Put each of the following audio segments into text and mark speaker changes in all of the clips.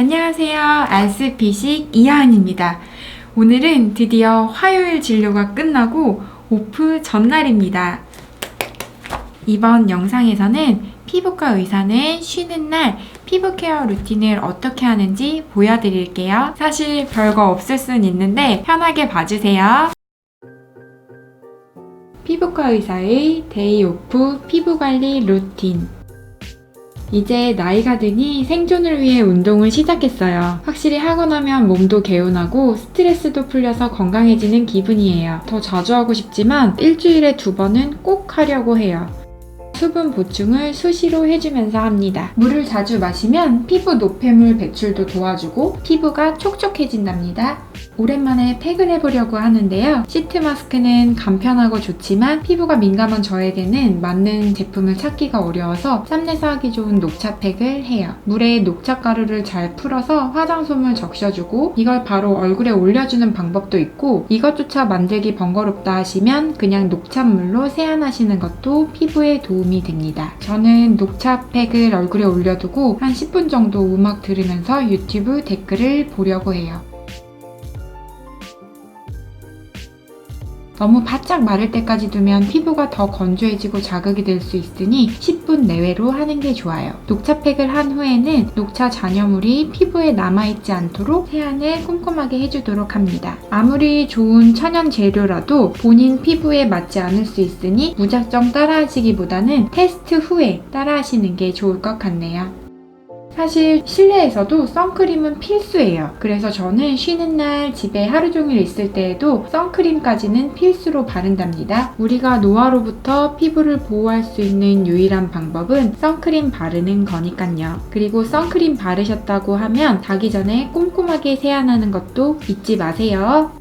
Speaker 1: 안녕하세요. 알스피식 이하은입니다. 오늘은 드디어 화요일 진료가 끝나고 오프 전날입니다. 이번 영상에서는 피부과 의사는 쉬는 날 피부 케어 루틴을 어떻게 하는지 보여드릴게요. 사실 별거 없을 순 있는데 편하게 봐주세요. 피부과 의사의 데이 오프 피부 관리 루틴. 이제 나이가 드니 생존을 위해 운동을 시작했어요. 확실히 하고 나면 몸도 개운하고 스트레스도 풀려서 건강해지는 기분이에요. 더 자주 하고 싶지만 일주일에 두 번은 꼭 하려고 해요. 수분 보충을 수시로 해주면서 합니다. 물을 자주 마시면 피부 노폐물 배출도 도와주고 피부가 촉촉해진답니다. 오랜만에 팩을 해보려고 하는데요. 시트 마스크는 간편하고 좋지만 피부가 민감한 저에게는 맞는 제품을 찾기가 어려워서 짬내서 하기 좋은 녹차 팩을 해요. 물에 녹차 가루를 잘 풀어서 화장솜을 적셔주고 이걸 바로 얼굴에 올려주는 방법도 있고 이것조차 만들기 번거롭다 하시면 그냥 녹차물로 세안하시는 것도 피부에 도움이 됩니다. 저는 녹차팩을 얼굴에 올려두고 한 10분 정도 음악 들으면서 유튜브 댓글을 보려고 해요. 너무 바짝 마를 때까지 두면 피부가 더 건조해지고 자극이 될 수 있으니 10분 내외로 하는 게 좋아요. 녹차팩을 한 후에는 녹차 잔여물이 피부에 남아있지 않도록 세안을 꼼꼼하게 해주도록 합니다. 아무리 좋은 천연 재료라도 본인 피부에 맞지 않을 수 있으니 무작정 따라하시기보다는 테스트 후에 따라하시는 게 좋을 것 같네요. 사실 실내에서도 선크림은 필수예요. 그래서 저는 쉬는 날 집에 하루 종일 있을 때에도 선크림까지는 필수로 바른답니다. 우리가 노화로부터 피부를 보호할 수 있는 유일한 방법은 선크림 바르는 거니까요. 그리고 선크림 바르셨다고 하면 자기 전에 꼼꼼하게 세안하는 것도 잊지 마세요.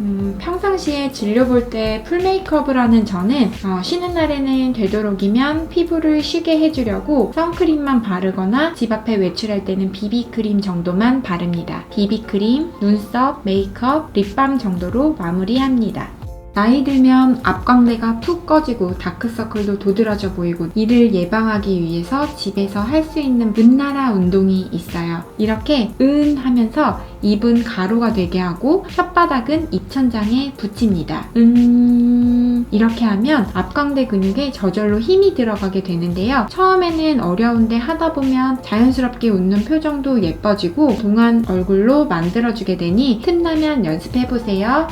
Speaker 1: 음, 평상시에 진료 볼 때 풀메이크업을 하는 저는 어, 쉬는 날에는 되도록이면 피부를 쉬게 해주려고 선크림만 바르거나 집 앞에 외출할 때는 비비크림 정도만 바릅니다. 비비크림, 눈썹, 메이크업, 립밤 정도로 마무리합니다. 나이 들면 앞광대가 푹 꺼지고 다크서클도 도드라져 보이고 이를 예방하기 위해서 집에서 할 수 있는 은나라 운동이 있어요. 이렇게 은 하면서 입은 가로가 되게 하고 혓바닥은 입천장에 붙입니다. 음 이렇게 하면 앞광대 근육에 저절로 힘이 들어가게 되는데요. 처음에는 어려운데 하다 보면 자연스럽게 웃는 표정도 예뻐지고 동안 얼굴로 만들어주게 되니 틈나면 연습해보세요.